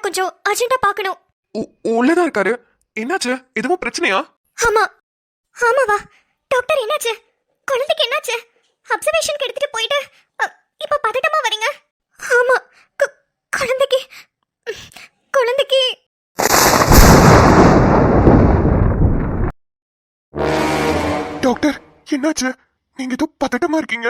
நான் கொஞ்சம் அர்ஜென்ட்டா பார்க்கணும். உள்ளதா இருக்காரு. என்னாச்சு? எதுவும் பிரச்சனையா? ஆமா. ஆமாவா டாக்டர் என்னாச்சு? குழந்தைக்கு என்னாச்சு? அப்சர்வேஷனுக்கு எடுத்துட்டு போயிட்டு இப்ப பதட்டமா வரீங்க? ஆமா. குழந்தைக்கு குழந்தைக்கு. டாக்டர் என்னாச்சு? நீங்க ஏதோ பதட்டமா இருக்கீங்க?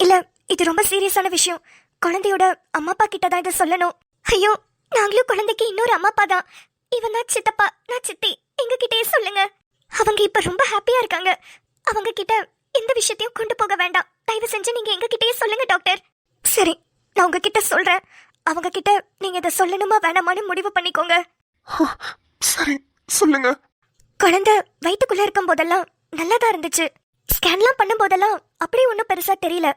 இல்ல இது ரொம்ப சீரியஸான விஷயம். குழந்தையோட அம்மா அப்பா கிட்ட தான் இதை சொல்லணும். ஐயோ நாங்களும் குழந்தைக்கு இன்னொரு அம்மா அப்பா தான். இவன் தான் சித்தப்பா நான் சித்தி. எங்க கிட்டயே சொல்லுங்க. அவங்க இப்ப ரொம்ப ஹாப்பியா இருக்காங்க. அவங்க கிட்ட எந்த விஷயத்தையும் கொண்டு போக வேண்டாம். தயவு செஞ்சு நீங்க எங்க கிட்டயே சொல்லுங்க டாக்டர். சரி நான் உங்ககிட்ட சொல்றேன். அவங்க கிட்ட நீங்க இதை சொல்லணுமா வேணாமான்னு முடிவு பண்ணிக்கோங்க. சரி சொல்லுங்க. குழந்தை வயித்துக்குள்ள இருக்கும் போதெல்லாம் நல்லா தான் இருந்துச்சு. ஸ்கேன்லாம் பண்ணும் போதெல்லாம் அப்படியே ஒன்றும் பெருசா தெரியல.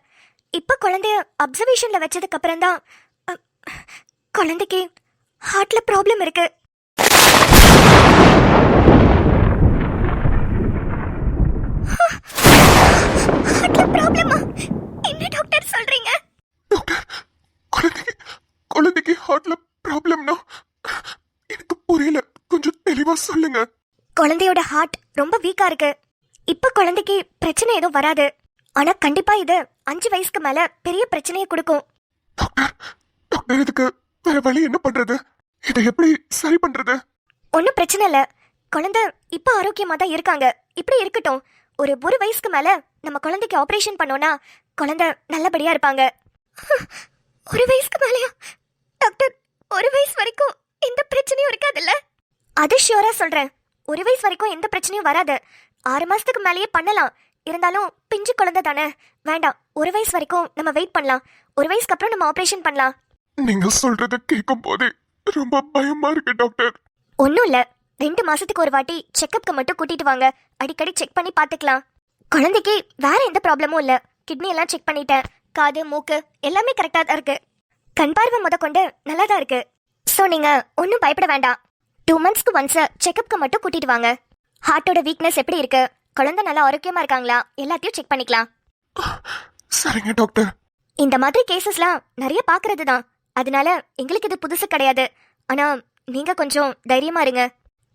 இப்ப குழந்தைய அப்சர்வேஷன்ல வச்சதுக்கு அப்புறம் தான் குழந்தைக்கு ஹார்ட்ல ப்ராப்ளம் இருக்கு. ஹார்ட்ல ப்ராப்ளமா என்ன டாக்டர் சொல்றீங்க? டாக்டர் குழந்தைக்கு குழந்தைக்கு ஹார்ட்ல ப்ராப்ளம்னா எனக்கு புரியல. கொஞ்சம் தெளிவா சொல்லுங்க. குழந்தையோட ஹார்ட் ரொம்ப வீக்கா இருக்கு. இப்ப குழந்தைக்கு பிரச்சனை எதுவும் வராது. ஆனா கண்டிப்பா இது அஞ்சு வயசுக்கு மேல பெரிய பிரச்சனையை கொடுக்கும். டாக்டர் டாக்டர் இதுக்கு வேற வழி என்ன பண்றது? இதை எப்படி சரி பண்றது? ஒன்றும் பிரச்சனை இல்லை. குழந்தை இப்போ ஆரோக்கியமா தான் இருக்காங்க. இப்படி இருக்கட்டும். ஒரு ஒரு வயசுக்கு மேல நம்ம குழந்தைக்கு ஆபரேஷன் பண்ணோம்னா குழந்தை நல்லபடியா இருப்பாங்க. ஒரு வயசுக்கு மேலயா? டாக்டர் ஒரு வயசு வரைக்கும் எந்த பிரச்சனையும் இருக்காதுல்ல? அது ஷியோரா சொல்றேன். ஒரு வயசு வரைக்கும் எந்த பிரச்சனையும் வராது. ஆறு மாசத்துக்கு மேலேயே பண்ணலாம். இருந்தாலும் பிஞ்சு குழந்தை தானே. வேண்டாம். ஒரு வயசு வரைக்கும் நம்ம வெயிட் பண்ணலாம். ஒரு வயசுக்கு அப்புறம் நம்ம ஆபரேஷன் பண்ணலாம். நீங்க சொல்றத கேட்கும் போதே ரொம்ப பயமா இருக்கு டாக்டர். ஒன்றும் இல்லை. ரெண்டு மாசத்துக்கு ஒரு வாட்டி செக்கப்க்கு மட்டும் கூட்டிட்டு வாங்க. அடிக்கடி செக் பண்ணி பார்த்துக்கலாம் குழந்தைக்கு வேற எந்த ப்ராப்ளமும் இல்லை. கிட்னி எல்லாம் செக் பண்ணிட்டேன். காது மூக்கு எல்லாமே கரெக்டாக தான் இருக்கு. கண் பார்வை முத கொண்டு நல்லா தான் இருக்கு. ஸோ நீங்க ஒன்றும் பயப்பட வேண்டாம். டூ மந்த்ஸ்க்கு ஒன்ஸ் செக்கப்க்கு மட்டும் கூட்டிட்டு வாங்க. ஹார்ட்டோட வீக்னஸ் எப்படி இருக்கு? குழந்தை நல்லா ஆரோக்கியமா இருக்காங்களா? எல்லாத்தையும் செக் பண்ணிக்கலாம். சரிங்க டாக்டர். இந்த மாதிரி கேசஸ்லாம் நிறைய பார்க்கறது தான். அதனால எங்களுக்கு இது புதுசு கிடையாது. ஆனா நீங்க கொஞ்சம் தைரியமா இருங்க.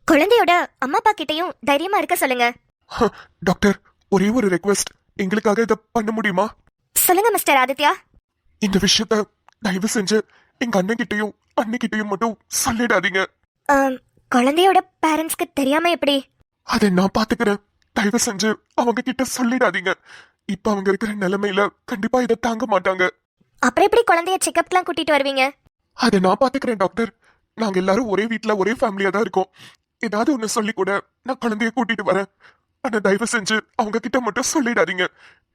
குழந்தையோட அம்மா அப்பா கிட்டயும் தைரியமா இருக்க சொல்லுங்க. டாக்டர் ஒரே ஒரு ரெக்வெஸ்ட் எங்களுக்காக இதை பண்ண முடியுமா? சொல்லுங்க மிஸ்டர் ஆதித்யா. இந்த விஷயத்த தயவு செஞ்சு எங்க அண்ணன் கிட்டயும் அண்ணிக்கிட்டையும் மட்டும் சொல்லிடாதீங்க. குழந்தையோட பேரண்ட்ஸ்க்கு தெரியாம எப்படி? அதை நான் பாத்துக்கிறேன். தயவு செஞ்சு அவங்க கிட்ட சொல்லிடாதீங்க. இப்ப அவங்க இருக்கிற நிலைமையில கண்டிப்பா இதை தாங்க மாட்டாங்க. அப்புறம் எப்படி குழந்தைய செக்கப்லாம் கூட்டிட்டு வருவீங்க? அதை நான் பாத்துக்கிறேன் டாக்டர் நாங்க எல்லாரும் ஒரே வீட்ல ஒரே ஃபேமிலியா தான் இருக்கோம். ஏதாவது ஒண்ணு சொல்லி கூட நான் குழந்தைய கூட்டிட்டு வரேன். ஆனா தயவு செஞ்சு அவங்க கிட்ட மட்டும் சொல்லிடாதீங்க.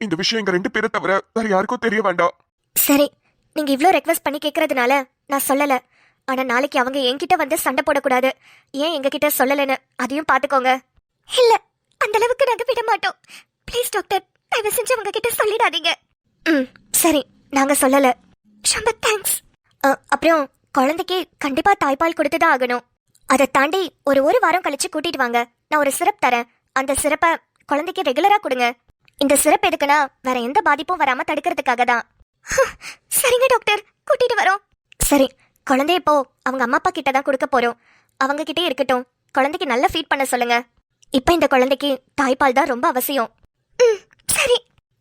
இந்த விஷயம் எங்க ரெண்டு பேரை தவிர வேற யாருக்கும் தெரிய வேண்டாம். சரி நீங்க இவ்ளோ ரெக்வஸ்ட் பண்ணி கேக்குறதுனால நான் சொல்லல. ஆனா நாளைக்கு அவங்க என்கிட்ட வந்து சண்டை போடக்கூடாது. ஏன் எங்க கிட்ட சொல்லலன்னு அதையும் பாத்துக்கோங்க. இல்ல அந்த அளவுக்கு நாங்க விட மாட்டோம் ப்ளீஸ் டாக்டர் தயவு செஞ்சு அவங்க கிட்ட சொல்லிடாதீங்க. ம் சரி. நாங்க சொல்லல. ரொம்ப தேங்க்ஸ் அப்புறம் குழந்தைக்கு கண்டிப்பா தாய்ப்பால் கொடுத்து தான் ஆகணும். அதை தாண்டி ஒரு ஒரு வாரம் கழிச்சு கூட்டிட்டு வாங்க. நான் ஒரு சிரப் தரேன். அந்த சிரப்பை குழந்தைக்கு ரெகுலரா கொடுங்க. இந்த சிரப் எதுக்குன்னா வேற எந்த பாதிப்பும் வராம தடுக்கிறதுக்காக தான். சரிங்க டாக்டர் கூட்டிட்டு வரோம். சரி குழந்தைய இப்போ அவங்க அம்மா அப்பா கிட்ட தான் கொடுக்க போறோம். அவங்க கிட்டே இருக்கட்டும். குழந்தைக்கு நல்லா ஃபீட் பண்ண சொல்லுங்க. இப்போ இந்த குழந்தைக்கு தாய்ப்பால் தான் ரொம்ப அவசியம். ம், சரி.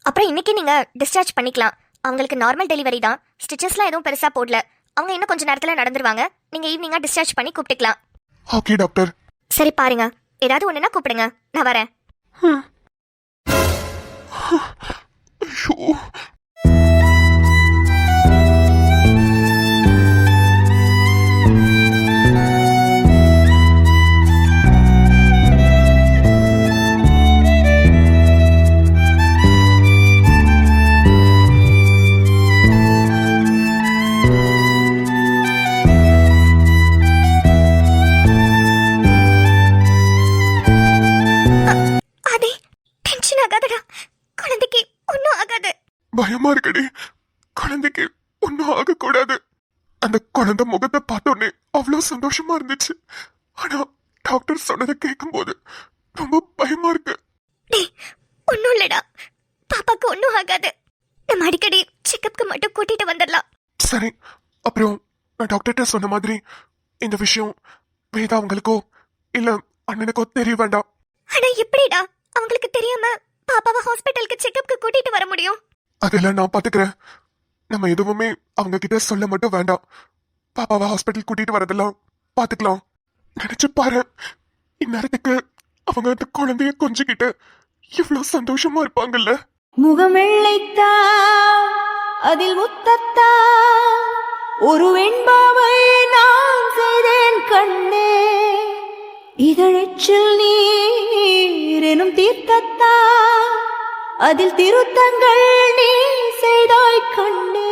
அப்புறம் இன்னைக்கு நீங்க டிஸ்சார்ஜ் பண்ணிக்கலாம். அவங்களுக்கு நார்மல் டெலிவரி தான். ஸ்டிச்சஸ்லாம் எதுவும் பெருசா போடல. அவங்க இன்னும் கொஞ்ச நேரத்துல நடந்துருவாங்க. நீங்க ஈவினிங்கா டிஸ்சார்ஜ் பண்ணி கூப்பிட்டுக்கலாம். ஓகே டாக்டர் சரி பாருங்க. ஏதாவது ஒண்ணுனா கூப்பிடுங்க. நான் வரேன். ஐயோ. இருக்குடி குழந்தைக்கு ஒன்னும் ஆகக்கூடாது. அந்த குழந்தை முகத்தை பார்த்தோன்னே அவ்வளவு சந்தோஷமா இருந்துச்சு. ஆனா டாக்டர் சொன்னதை கேட்கும்போது ரொம்ப பயமா இருக்கு. ஒன்றும் இல்லடா. பாப்பாக்கு ஒன்றும் ஆகாது. நம்ம அடிக்கடி செக்கப்க்கு மட்டும் கூட்டிட்டு வந்துடலாம். சரி அப்புறம் நான் டாக்டர்கிட்ட சொன்ன மாதிரி இந்த விஷயம் வேதா அவங்களுக்கோ இல்ல அண்ணனுக்கோ தெரிய வேண்டாம். ஆனா எப்படிடா? அவங்களுக்கு தெரியாம பாப்பாவை ஹாஸ்பிட்டலுக்கு செக்கப்க்கு கூட்டிட்டு வர முடியும்? அதெல்லாம் நான் பாத்துக்கிறேன். நம்ம எதுவுமே அவங்க கிட்ட சொல்ல மட்டும் வேண்டாம். பாப்பாவை ஹாஸ்பிட்டல் கூட்டிட்டு வரதெல்லாம் பாத்துக்கலாம். நினைச்சு பாரு. இந்நேரத்துக்கு அவங்க அந்த குழந்தைய கொஞ்சிக்கிட்டு இவ்வளவு சந்தோஷமா இருப்பாங்கல்ல? முகமெள்ளைத்தா அதில் முத்தத்தா ஒரு வெண்பாவை நான் செய்தேன் கண்ணே. இதழச்சில் நீர் எனும் தீர்த்தத்தா அதில் திருத்தங்கள் நீ செய்தாய் கண்ணே.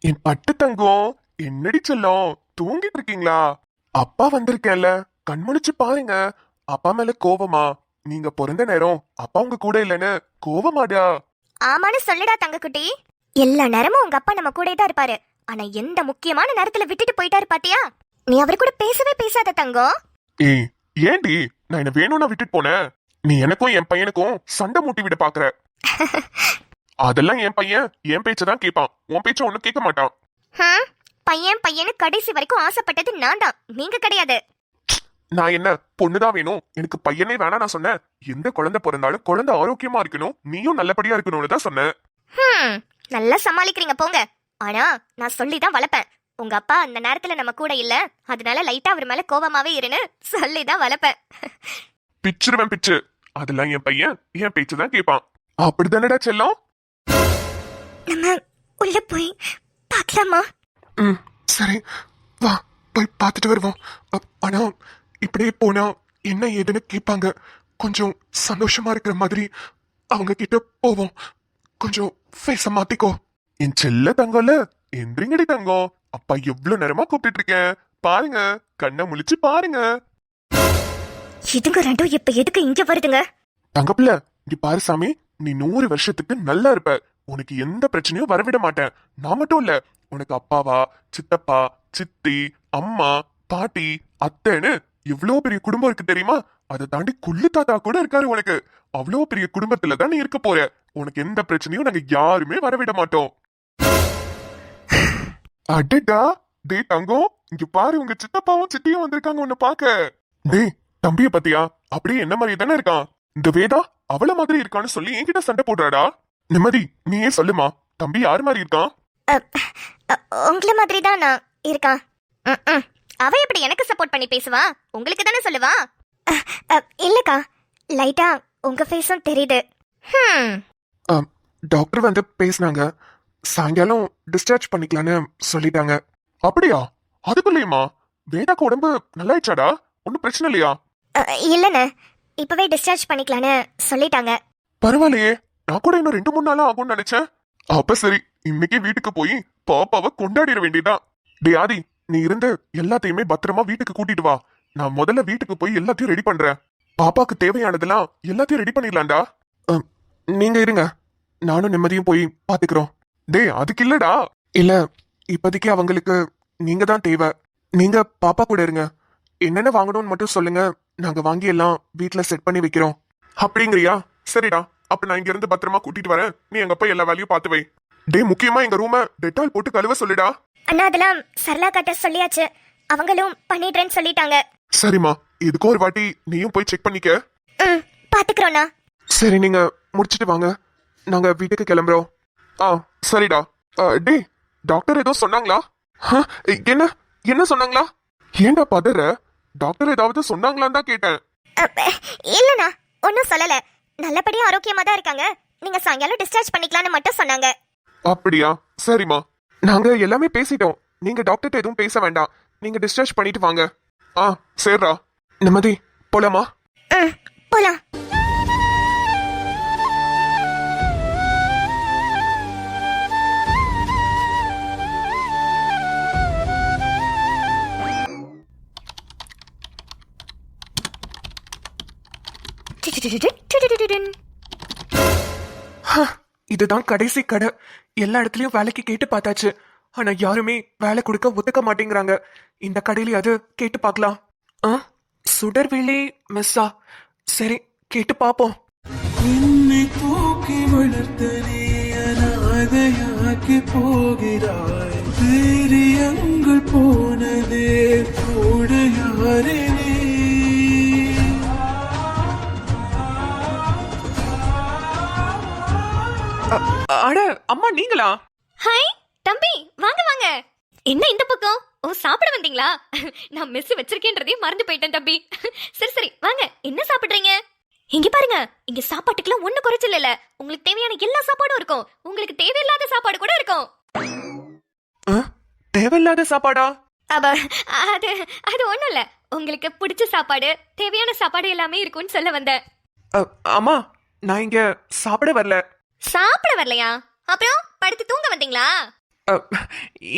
என் பட்டு தங்கம் என்னடி செல்லம்? தூங்கிட்டு இருக்கீங்களா? அப்பா வந்திருக்கேன்ல. கண்முழிச்சு பாருங்க. அப்பா மேல கோவமா? நீங்க பிறந்த நேரம் அப்பா உங்க கூட இல்லைன்னு கோவமாடா. ஆமான்னு சொல்லுடா தங்கக்குட்டி. எல்லா நேரமும் உங்க அப்பா நம்ம கூடயே தான் இருப்பாரு. ஆனா எந்த முக்கியமான நேரத்துல விட்டுட்டு போயிட்டாரு பாத்தியா? நீ அவர் கூட பேசவே பேசாத தங்கம். ஏய் ஏண்டி? நான் என்ன வேணும்னா விட்டுட்டு போனேன். நீ எனக்கும் என் பையனுக்கும் சண்டை மூட்டி விட பாக்குற. அதெல்லாம் என் பையன் என் பேச்சதான் கேட்பான். உன் பேச்ச ஒண்ணும் கேட்க மாட்டான்? பையன் பையனு கடைசி வரைக்கும் ஆசைப்பட்டது நான் தான். நீங்க கிடையாது. நான் என்ன பொண்ணுதான் வேணும்? எனக்கு பையனே வேணாம் நான் சொன்னேன். எந்த குழந்தை பிறந்தாலும் குழந்தை ஆரோக்கியமா இருக்கணும். நீயும் நல்லபடியா இருக்கணும்னு தான் சொன்னேன். நல்லா சமாளிக்கிறீங்க போங்க. ஆனா நான் சொல்லி தான் வளர்ப்பேன். உங்க அப்பா அந்த நேரத்துல நம்ம கூட இல்ல. அதனால லைட்டா அவர் மேல கோபமாவே இருன்னு சொல்லி தான் வளர்ப்பேன். பிச்சிருவேன் பிச்சு. அதெல்லாம் என் பையன் என் பேச்சு தான் கேட்பான். அப்படிதானடா செல்லம்? நம்ம உள்ள போய் பார்க்கலாமா? ம் சரி. வா போய் பார்த்துட்டு வருவோம். அ- ஆனா இப்படியே போனா என்ன ஏதுன்னு கேட்பாங்க. கொஞ்சம் சந்தோஷமா இருக்கிற மாதிரி அவங்க கிட்ட போவோம். கொஞ்சம் ஃபேஸ மாத்திக்கோ. என் செல்ல தங்கம்ல எந்திரிங்கடி தங்கம் அப்பா எவ்வளவு நேரமா கூப்பிட்டு இருக்கேன் பாருங்க கண்ணை முழிச்சு பாருங்க. இதுங்க ரெண்டும் இப்ப எதுக்கு இங்க வருதுங்க? தங்கப்பிள்ள இங்க பாரு சாமி. நீ நூறு வருஷத்துக்கு நல்லா இருப்ப. உனக்கு எந்த பிரச்சனையும் வரவிட மாட்டேன். நான் மட்டும் இல்ல உனக்கு அப்பாவா சித்தப்பா சித்தி அம்மா பாட்டி அத்தைன்னு இவ்வளவு பெரிய குடும்பம் இருக்கு தெரியுமா? அதை தாண்டி குள்ளு தாத்தா கூட இருக்காரு உனக்கு. அவ்வளவு பெரிய குடும்பத்துல தான் நீ இருக்க போற. உனக்கு எந்த பிரச்சனையும் நாங்க யாருமே வரவிட மாட்டோம். அடடா! டேய் தங்கம் இங்க பாரு உங்க சித்தப்பாவும் சித்தியும் வந்திருக்காங்க உன்னை பாக்க. டேய் தம்பிய பத்தியா? அப்படியே என்ன மாதிரி தானே இருக்கான்? இந்த வேதா அவள மாதிரி இருக்கான்னு சொல்லி என்கிட்ட சண்டை போடுறாடா. நிம்மதி நீயே சொல்லுமா தம்பி யார் மாதிரி இருக்கான்? உங்கள மாதிரி தான் நான் இருக்கான். அவ எப்படி எனக்கு சப்போர்ட் பண்ணி பேசுவா? உங்களுக்கு தானே சொல்லுவா? இல்லக்கா லைட்டா உங்க ஃபேஸும் தெரியுது. டாக்டர் வந்து பேசினாங்க. சாயங்காலம் டிஸ்சார்ஜ் பண்ணிக்கலான்னு சொல்லிட்டாங்க. அப்படியா? அதுக்குள்ளேயுமா? வேதாக்கு உடம்பு நல்லாயிடுச்சாடா? ஒன்றும் பிரச்சனை இல்லையா? இல்லைண்ணே. இப்பவே டிஸ்சார்ஜ் பண்ணிக்கலான்னு சொல்லிட்டாங்க. பரவாயில்லையே. நான் கூட இன்னும் ரெண்டு மூணு நாளா ஆகும்னு நினைச்சேன். அப்ப சரி இன்னைக்கு வீட்டுக்கு போய் பாப்பாவை கொண்டாடிட வேண்டியதான் டே ஆதி நீ இருந்து எல்லாத்தையுமே பத்திரமா வீட்டுக்கு கூட்டிட்டு வா. நான் முதல்ல வீட்டுக்கு போய் எல்லாத்தையும் ரெடி பண்றேன். பாப்பாக்கு தேவையானதெல்லாம் எல்லாத்தையும் ரெடி பண்ணிடலாம்டா. நீங்க இருங்க. நானும் நிம்மதியும் போய் பாத்துக்கிறோம். டேய் அதுக்கு இல்லடா. இல்ல இப்போதைக்கு அவங்களுக்கு நீங்க தான் தேவை. நீங்க பாப்பா கூட இருங்க. என்னென்ன வாங்கணும்னு மட்டும் சொல்லுங்க. நாங்க வாங்கி எல்லாம் வீட்ல செட் பண்ணி வைக்கிறோம். அப்படிங்கிறியா? சரிடா. அப்ப நான் இங்க இருந்து பத்திரமா கூட்டிட்டு வரேன். நீ எங்க போய் எல்லா வேலையும் பார்த்து வை. டேய் முக்கியமா எங்க ரூம டெட்டால் போட்டு கழுவ சொல்லுடா. அண்ணா அதெல்லாம் சரளா கிட்ட சொல்லியாச்சு. அவங்களும் பண்ணிடுறேன்னு சொல்லிட்டாங்க. சரிம்மா. இதுக்கும் ஒரு வாட்டி நீயும் போய் செக் பண்ணிக்க. ம் பாத்துக்கிறோண்ணா சரி நீங்க முடிச்சிட்டு வாங்க. நாங்க வீட்டுக்கு கிளம்புறோம். ஆ. சரிடா. டேய் டாக்டர் ஏதோ சொன்னாங்களா? என்ன என்ன சொன்னாங்களா? ஏன்டா பதற? டாக்டர் ஏதாவது சொன்னாங்களான்னு தான் கேட்டேன். இல்லண்ணா ஒன்றும் சொல்லல. நல்லபடியா ஆரோக்கியமா தான் இருக்காங்க. நீங்க சாயங்காலம் டிஸ்சார்ஜ் பண்ணிக்கலாம்னு மட்டும் சொன்னாங்க. அப்படியா? சரிம்மா. நாங்க எல்லாமே பேசிட்டோம். நீங்க டாக்டர்கிட்ட எதுவும் பேச வேண்டாம். நீங்க டிஸ்சார்ஜ் பண்ணிட்டு வாங்க. ஆ சரிடா நிம்மதி போலாமா? போலாம். இதுதான் கடைசி கடை எல்லா இடத்துலயும் வேலைக்கு கேட்டு பார்த்தாச்சு ஆனா யாருமே வேலை கொடுக்க ஒத்துக்க மாட்டேங்கிறாங்க இந்த கடையிலயாவது கேட்டு பார்க்கலாம் ஆ சுடர்வேலி மெஸ்ஸா சரி கேட்டு பார்ப்போம் என்னை தூக்கி வளர்த்த அனாதையாக்கி போகிறாய் போனதே கூட யாரே அட அம்மா நீங்களா? ஹாய் தம்பி வாங்க வாங்க. என்ன இந்த பக்கம்? ஓ சாப்பிட வந்தீங்களா? நான் மெஸ் வச்சிருக்கேன்றதையும் மறந்து போயிட்டேன் தம்பி. சரி சரி வாங்க. என்ன சாப்பிடுறீங்க? இங்க பாருங்க இங்க சாப்பாட்டுக்குலாம் ஒண்ணு குறைச்சல் இல்ல. உங்களுக்கு தேவையான எல்லா சாப்பாடும் இருக்கும். உங்களுக்கு தேவையில்லாத சாப்பாடு கூட இருக்கும். தேவையில்லாத சாப்பாடா? அப்ப அது அது ஒண்ணும் இல்ல. உங்களுக்கு பிடிச்ச சாப்பாடு தேவையான சாப்பாடு எல்லாமே இருக்கும்னு சொல்ல வந்தேன். அம்மா நான் இங்க சாப்பிட வரல. சாப்பிட வரலையா? அப்புறம் படுத்து தூங்க வந்தீங்களா?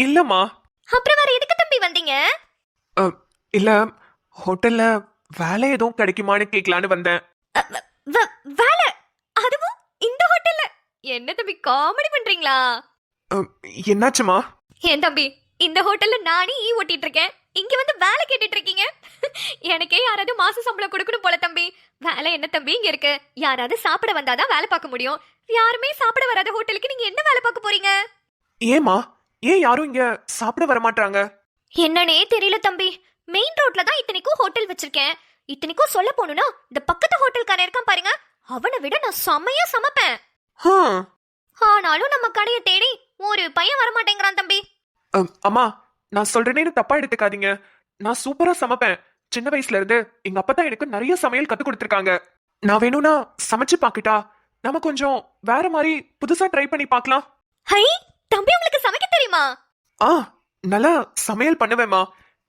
இல்லம்மா. அப்புறம் வேற எதுக்கு தம்பி வந்தீங்க? இல்ல ஹோட்டல்ல வேலை எதுவும் கிடைக்குமான்னு கேட்கலான்னு வந்தேன். வேலை? அதுவும் இந்த ஹோட்டல்ல? என்ன தம்பி காமெடி பண்றீங்களா? என்னாச்சுமா? ஏன் தம்பி இந்த ஹோட்டல்ல நானே ஈ ஓட்டிட்டு இருக்கேன். இங்க வந்து வேலை கேட்டுட்டு இருக்கீங்க. எனக்கே யாராவது மாச சம்பளம் கொடுக்கணும் போல தம்பி. வேலை என்ன தம்பி இங்க இருக்கு? யாராவது சாப்பிட வந்தாதான் வேலை பார்க்க முடியும். யாருமே சாப்பிட வராத ஹோட்டலுக்கு நீங்க என்ன வேலை பார்க்க போறீங்க? ஏமா ஏன் யாரும் இங்க சாப்பிட வர மாட்டாங்க என்னன்னே தெரியல தம்பி. மெயின் ரோட்ல தான் இத்தனைக்கும் ஹோட்டல் வச்சிருக்கேன். இத்தனைக்கும் சொல்ல போகணும்னா இந்த பக்கத்து ஹோட்டல்காரன் இருக்கான் பாருங்க. அவனை விட நான் செம்மையா சமைப்பேன். ஆனாலும் நம்ம கடையை தேடி ஒரு பையன் வரமாட்டேங்கிறான் தம்பி. அ, அம்மா நான் சொல்றேன்னு தப்பா எடுத்துக்காதீங்க. நான் சூப்பரா சமைப்பேன். சின்ன வயசுல இருந்து எங்க அப்பா தான் எனக்கு நிறைய சமையல் கத்து கொடுத்துருக்காங்க. நான் வேணும்னா சமைச்சு பாக்கிட்டா? நம்ம கொஞ்சம் வேற மாதிரி புதுசா ட்ரை பண்ணி பார்க்கலாம் ஹை தம்பி உங்களுக்கு சமைக்க தெரியுமா? ஆ நல்லா சமையல் பண்ணுவேம்மா.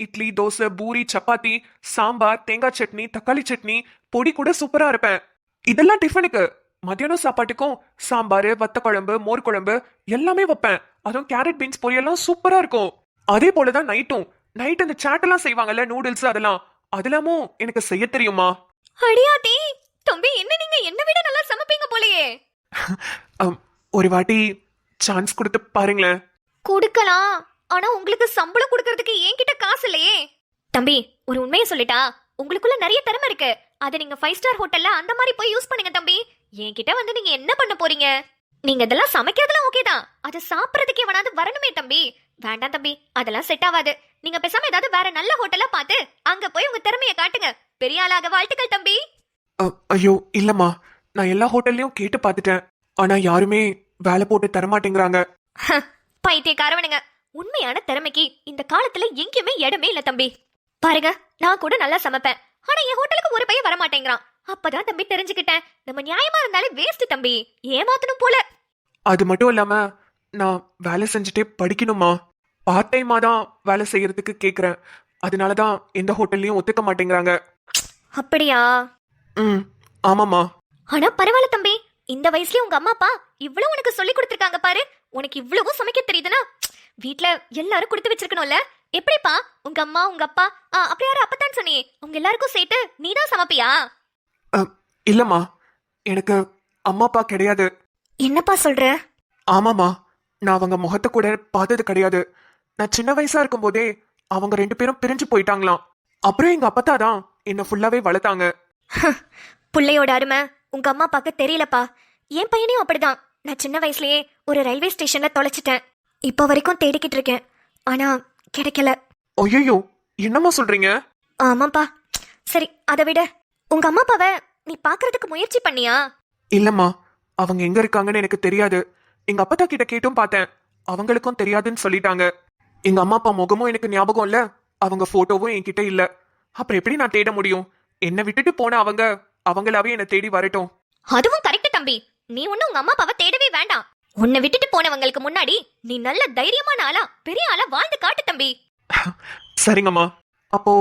இட்லி தோசை பூரி சப்பாத்தி சாம்பார் தேங்காய் சட்னி தக்காளி சட்னி பொடி கூட சூப்பரா இருப்பேன். இதெல்லாம் டிஃபனுக்கு. மத்தியானம் சாப்பாட்டுக்கும் சாம்பார் வத்த குழம்பு மோர் குழம்பு எல்லாமே வைப்பேன். அதுவும் கேரட் பீன்ஸ் பொரியெல்லாம் சூப்பரா இருக்கும். அதே போலதான் நைட்டும் நைட் அந்த சாட் எல்லாம் செய்வாங்கல்ல நூடுல்ஸ் அதெல்லாம். அதெல்லாமும் எனக்கு செய்ய தெரியுமா? அடியாத்தி தம்பி என்ன நீங்க என்ன விட நல்லா சமைப்பீங்க போலயே. ஒரு வாட்டி சான்ஸ் கொடுத்து பாருங்களேன். கொடுக்கலாம் ஆனா உங்களுக்கு சம்பளம் கொடுக்கறதுக்கு என்கிட்ட காசு இல்லையே. தம்பி ஒரு உண்மையை சொல்லிட்டா? உங்களுக்குள்ள நிறைய திறமை இருக்கு. அதை நீங்க ஃபைவ் ஸ்டார் ஹோட்டல்ல அந்த மாதிரி போய் யூஸ் பண்ணுங்க தம்பி. என்கிட்ட வந்து நீங்க என்ன பண்ண போறீங்க? நீங்க இதெல்லாம் சமைக்கிறதுலாம் ஓகே தான். அதை சாப்பிடறதுக்கு எவனாவது வரணுமே தம்பி. வேண்டாம் தம்பி அதெல்லாம் செட் ஆகாது நீங்க பேசாம ஏதாவது வேற நல்ல ஹோட்டலா பார்த்து அங்க போய் உங்க திறமையை காட்டுங்க. பெரிய ஆளாக வாழ்த்துக்கள் தம்பி. ஐயோ இல்லம்மா. நான் எல்லா ஹோட்டல்லையும் கேட்டு பார்த்துட்டேன். ஆனா யாருமே வேலை போட்டு தரமாட்டேங்கிறாங்க பைத்தியக்காரவனுங்க. உண்மையான திறமைக்கு இந்த காலத்துல எங்கேயுமே இடமே இல்ல தம்பி. பாருங்க நான் கூட நல்லா சமைப்பேன். ஆனா என் ஹோட்டலுக்கு ஒரு பையன் வர மாட்டேங்கிறான் அப்பதான் தம்பி தெரிஞ்சுக்கிட்டேன். நம்ம நியாயமா இருந்தாலே வேஸ்ட் தம்பி. ஏமாத்தணும் போல. அது மட்டும் இல்லாம நான் வேலை செஞ்சுட்டே படிக்கணுமா? பார்ட் டைமா தான் வேலை செய்யறதுக்கு கேக்குறேன். அதனால தான் எந்த ஹோட்டல்லையும் ஒத்துக்க மாட்டேங்கிறாங்க. அப்படியா? ம் ஆமாம்மா. ஆனா பரவாயில்ல தம்பி. இந்த வயசுலயே உங்க அம்மா அப்பா இவ்வளவு உனக்கு சொல்லி கொடுத்துருக்காங்க பாரு. உனக்கு இவ்வளவும் சமைக்க தெரியுதுன்னா வீட்ல எல்லாரும் கொடுத்து வச்சிருக்கணும்ல. எப்படிப்பா? உங்க அம்மா உங்க அப்பா ஆ, அப்படி யாரும் அப்பதான் சொன்னியே உங்க எல்லாருக்கும் சேர்த்து நீதான் சமைப்பியா? இல்லம்மா. எனக்கு அம்மா அப்பா கிடையாது. என்னப்பா சொல்ற? ஆமாம்மா. நான் அவங்க முகத்தை கூட பார்த்தது கிடையாது. நான் சின்ன வயசா இருக்கும்போதே அவங்க ரெண்டு பேரும் பிரிஞ்சு போயிட்டாங்களாம். அப்புறம் எங்க அப்பத்தா தான் என்னை ஃபுல்லாவே வளர்த்தாங்க. புள்ளையோட அருமை. உங்க அம்மா அப்பாக்கு தெரியலப்பா. என் பையனையும் அப்படிதான். நான் சின்ன வயசுலயே ஒரு ரயில்வே ஸ்டேஷன்ல தொலைச்சிட்டேன். இப்போ வரைக்கும் தேடிக்கிட்டு இருக்கேன். ஆனா கிடைக்கல. ஐயோ என்னம்மா சொல்றீங்க? ஆமாப்பா. சரி அதை விட. உங்க அம்மா அப்பாவை நீ பாக்குறதுக்கு முயற்சி பண்ணியா? இல்லம்மா. அவங்க எங்க இருக்காங்கன்னு எனக்கு தெரியாது. எங்க அப்பத்தா கிட்ட கேட்டும் பார்த்தேன். அவங்களுக்கும் தெரியாதுன்னு சொல்லிட்டாங்க. எங்க அம்மா அப்பா முகமும் எனக்கு ஞாபகம் இல்ல. அவங்க போட்டோவும் என்கிட்ட இல்ல. அப்புறம் எப்படி நான் தேட முடியும்? என்னை விட்டுட்டு போன அவங்க அவங்களாவே என்னை தேடி வரட்டும். அதுவும் கரெக்ட் தம்பி. நீ ஒண்ணு உங்க அம்மா அப்பாவை தேடவே வேண்டாம். உன்னை விட்டுட்டு போனவங்களுக்கு முன்னாடி நீ நல்ல தைரியமான ஆளா பெரிய ஆளா வாழ்ந்து காட்டு தம்பி. சரிங்கம்மா. அப்போ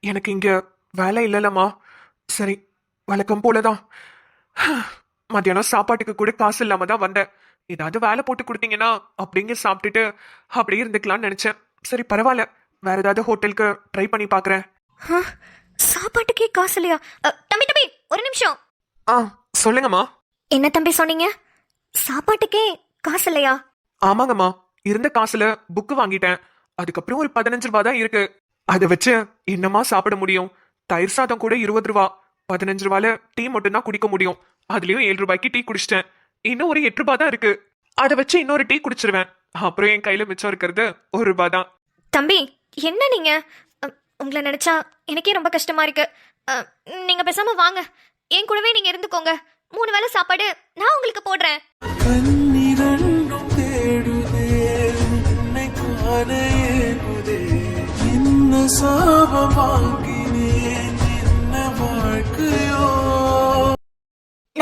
எனக்கு இங்க வேலை இல்லலம்மா. சரி வழக்கம் போலதான். மத்தியானம் சாப்பாட்டுக்கு கூட காசு இல்லாம தான் வந்தேன். ஏதாவது வேலை போட்டு கொடுத்தீங்கன்னா அப்படிங்க சாப்பிட்டுட்டு அப்படியே இருந்துக்கலாம்னு நினைச்சேன். சரி பரவாயில்ல. வேற ஏதாவது ஹோட்டலுக்கு ட்ரை பண்ணி பார்க்கறேன். ஆ, சாப்பாட்டுக்கே காசு இல்லையா? தம்பி தம்பி ஒரு நிமிஷம். ஆ சொல்லுங்கம்மா. என்ன தம்பி சொன்னீங்க? சாப்பாட்டுக்கே காசு இல்லையா? ஆமாங்கம்மா. இருந்த காசுல புக்கு வாங்கிட்டேன். அதுக்கப்புறம் ஒரு பதினஞ்சு ரூபா தான் இருக்கு. அதை வச்சு என்னமா சாப்பிட முடியும்? தயிர் சாதம் கூட இருபது ரூபா. பதினஞ்சு ரூபாயில டீ மட்டும் தான் குடிக்க முடியும். அதுலயும் ஏழு ரூபாய்க்கு டீ குடிச்சிட்டேன். இன்னும் ஒரு எட்டு ரூபாய் தான் இருக்கு. அதை வச்சு இன்னொரு டீ குடிச்சிருவேன். அப்புறம் என் கையில மிச்சம் இருக்கிறது ஒரு ரூபாய் தான். தம்பி என்ன நீங்க? உங்களை நினைச்சா எனக்கே ரொம்ப கஷ்டமா இருக்கு. நீங்க பேசாம வாங்க. என் கூடவே நீங்க இருந்துக்கோங்க. மூணு வேளை சாப்பாடு நான் உங்களுக்கு போடுறேன். கண்ணிரண்டும்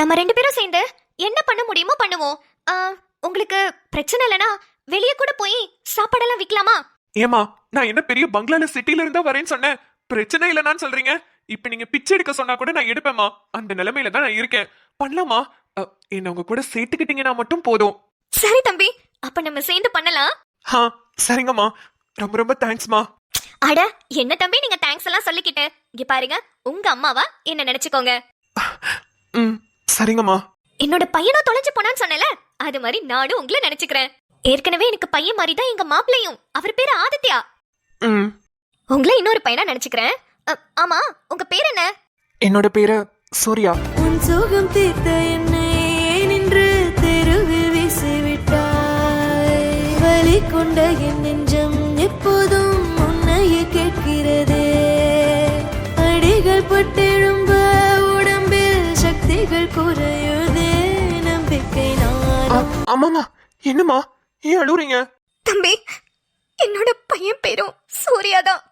நம்ம ரெண்டு பேரும் சேர்ந்து என்ன பண்ண முடியுமோ பண்ணுவோம். உங்களுக்கு பிரச்சனை இல்லைனா வெளியே கூட போய் சாப்பாடெல்லாம் விற்கலாமா ஏமா நான் என்ன பெரிய பங்களால சிட்டில இருந்தா வரேன்னு சொன்னேன். பிரச்சனை இல்லைன்னு சொல்றீங்க. இப்ப நீங்க பிச்சை எடுக்க சொன்னா கூட நான் எடுப்பேம்மா. அந்த நிலைமையில தான் நான் இருக்கேன். பண்ணலாமா? என்ன உங்க கூட சேர்த்துக்கிட்டீங்கன்னா மட்டும் போதும். சரி தம்பி அப்ப நம்ம சேர்ந்து பண்ணலாம். ஹா சரிங்கம்மா. ரொம்ப ரொம்ப தேங்க்ஸ்மா. அட என்ன தம்பி நீங்க தேங்க்ஸ் எல்லாம் சொல்லிக்கிட்டு? இங்க பாருங்க உங்க அம்மாவா? என்ன நினைச்சுக்கோங்க. ம். சரிங்கம்மா. என்னோட பையனும் தொலைஞ்சு போனான்னு சொன்னல அது மாதிரி நானும் உங்களை நினைச்சுக்கிறேன். ஏற்கனவே எனக்கு பையன் மாதிரி தான் எங்க மாப்பிள்ளையும். அவர் பேரு ஆதித்யா. ம். உங்களை இன்னொரு பையனா நினைச்சுக்கிறேன். அ, ஆமா உங்க பேர் என்ன? என்னோட பேரு சூர்யா. உன் சோகம் தீர்த்த என்னை நின்று தெருவில் வீசிவிட்டாய். வலி கொண்ட என் நெஞ்சம் எப்போதும் உன்னையே கேட்கிறதே. அடிகள் சக்திகள் குறையுதே நம்பிக்கை நான்? அம்மாமா என்னம்மா? ஏன் அழுவுறீங்க? தம்பி என்னோட பையன் பேரும் சூர்யா தான்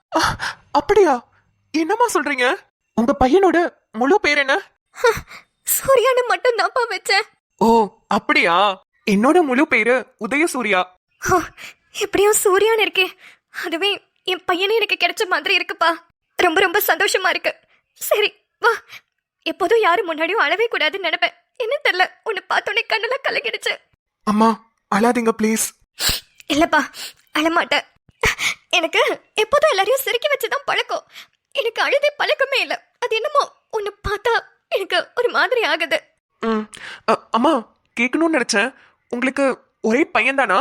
அப்படியா? என்னம்மா சொல்றீங்க? உங்க பையனோட முழு பேர் என்ன? சூர்யான்னு மட்டும் தான்ப்பா வச்சேன். ஓ அப்படியா? என்னோட முழு பேரு உதயசூர்யா. ஓ, எப்படியும் சூர்யான்னு இருக்கே. அதுவே என் பையனே எனக்கு கிடைச்ச மாதிரி இருக்குப்பா. ரொம்ப ரொம்ப சந்தோஷமா இருக்கு. சரி வா. எப்போதும் யாரும் முன்னாடியும் அழவே கூடாதுன்னு நினைப்பேன். என்ன தெரியல உன்னை பார்த்தோன்னே கண்ணெல்லாம் கலக்கிடுச்சு அம்மா அழாதீங்க ப்ளீஸ் இல்லப்பா அழமாட்டேன். எனக்கு எப்போதும் எல்லாரையும் சிரிக்க வச்சுதான் பழக்கம். எனக்கு அழுதே பழக்கமே இல்லை. அது என்னமோ உன்னை பார்த்தா எனக்கு ஒரு மாதிரி ஆகுது. ம் அம்மா கேட்கணும்னு நினைச்சேன். உங்களுக்கு ஒரே பையன் தானா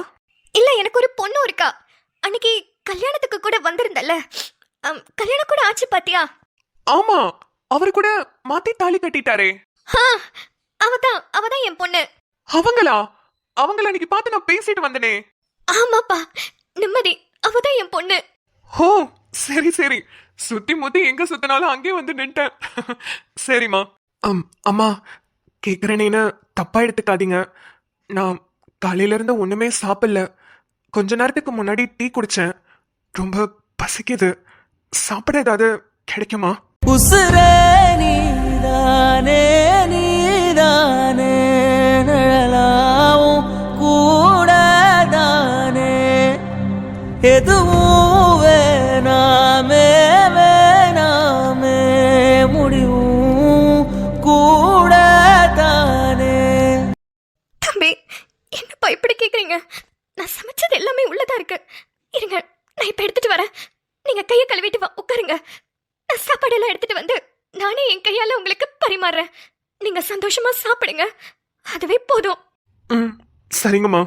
இல்ல எனக்கு ஒரு பொண்ணு இருக்கா. அன்னைக்கு கல்யாணத்துக்கு கூட வந்திருந்தல்ல. கல்யாணம் கூட ஆச்சு பாத்தியா? ஆமா அவர் கூட மாத்தி தாலி கட்டிட்டாரே. அவதான் அவதான் என் பொண்ணு. அவங்களா? அவங்கள அன்னைக்கு பார்த்து நான் பேசிட்டு வந்தனே. ஆமாப்பா நிம்மதி அவதான் என் பொண்ணு. ஓ சரி சரி. சுத்தி முத்தி எங்க சுத்தினாலும் அங்கே வந்து நின்ட்டேன். சரிம்மா. அம் அம்மா கேக்குறேனேன்னு தப்பா எடுத்துக்காதீங்க. நான் காலையில இருந்து ஒண்ணுமே சாப்பிடல. கொஞ்ச நேரத்துக்கு முன்னாடி டீ குடிச்சேன். ரொம்ப பசிக்குது. சாப்பிட ஏதாவது கிடைக்குமா? உசுரே நீதானே நீதானே நிழலாவும் கூடதானே. எதுவும் சந்தோஷமா சாப்பிடுங்க. அதுவே போதும். ம் சரிங்கம்மா.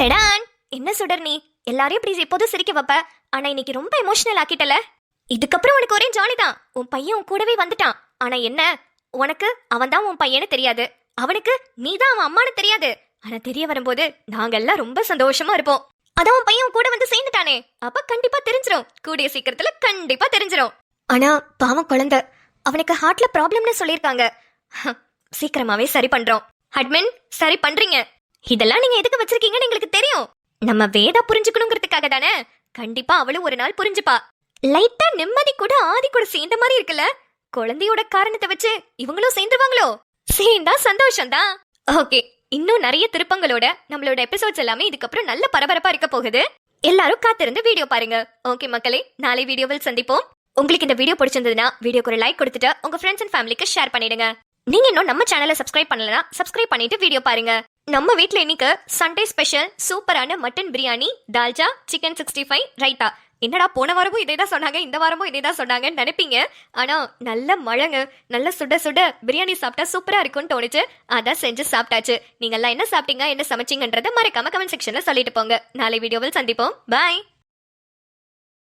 டடான் என்ன சுடர் நீ? எல்லாரையும் இப்படி எப்போதும் சிரிக்க வைப்ப. ஆனா இன்னைக்கு ரொம்ப எமோஷனல் ஆக்கிட்டல. இதுக்கப்புறம் உனக்கு ஒரே ஜாலி தான். உன் பையன் உன் கூடவே வந்துட்டான். ஆனா என்ன? உனக்கு அவன் தான் உன் பையனு தெரியாது. அவனுக்கு நீ தான் அவன் அம்மானு தெரியாது. ஆனா தெரிய வரும்போது நாங்க எல்லாம் ரொம்ப சந்தோஷமா இருப்போம். அதான் உன் பையன் கூட வந்து சேர்ந்துட்டானே. அப்ப கண்டிப்பா தெரிஞ்சிரும். கூடிய சீக்கிரத்துல கண்டிப்பா தெரிஞ்சிரும். ஆனா பாவம் குழந்தை. அவனுக்கு ஹார்ட்ல ப்ராப்ளம்னு சொல்லியிருக்காங்க. சீக்கிரமாவே சரி பண்றோம். அட்மின் சரி பண்றீங்க. இதெல்லாம் நீங்க எதுக்கு வச்சிருக்கீங்கன்னு எங்களுக்கு தெரியும். நம்ம வேதா புரிஞ்சுக்கணுங்கிறதுக்காக தானே? கண்டிப்பா அவளும் ஒரு நாள் புரிஞ்சுப்பா. லைட்டா நிம்மதி கூட ஆதி கூட சேர்ந்த மாதிரி இருக்குல்ல? குழந்தையோட காரணத்தை வச்சு இவங்களும் சேர்ந்துருவாங்களோ? சேர்ந்தா சந்தோஷம்தான் ஓகே இன்னும் நிறைய திருப்பங்களோட நம்மளோட எபிசோட்ஸ் எல்லாமே இதுக்கப்புறம் நல்ல பரபரப்பா இருக்க போகுது. எல்லாரும் காத்திருந்து வீடியோ பாருங்க. ஓகே மக்களே நாளை வீடியோவில் சந்திப்போம். உங்களுக்கு இந்த வீடியோ பிடிச்சிருந்ததுன்னா வீடியோக்கு ஒரு லைக் கொடுத்துட்டு உங்க ஃப்ரெண்ட்ஸ் அண்ட் ஃபேமிலிக்கு ஷேர் பண்ணிடுங்க. நீங்க இன்னும் நம்ம சேனலை சப்ஸ்கிரைப் பண்ணலனா சப்ஸ்கிரைப் பண்ணிட்டு வீடியோ பாருங்க. நம்ம வீட்ல இன்னைக்கு சண்டே ஸ்பெஷல் சூப்பரான mutton biryani dalcha chicken sixty five raita என்னடா போன வாரமும் இதே தான் சொன்னாங்க இந்த வாரமும் இதே தான் சொன்னாங்கன்னு நினைப்பீங்க. ஆனா நல்ல மழைங்க நல்ல சுட சுட பிரியாணி சாப்பிட்டா சூப்பரா இருக்கும்னு தோணுச்சு. அதான் செஞ்சு சாப்பிட்டாச்சு. நீங்க எல்லாம் என்ன சாப்பிட்டீங்க என்ன சமைச்சீங்கன்றத மறக்காம கமெண்ட் செக்ஷன்ல சொல்லிட்டு போங்க. நாளை வீடியோவில் சந்திப்போம். பாய்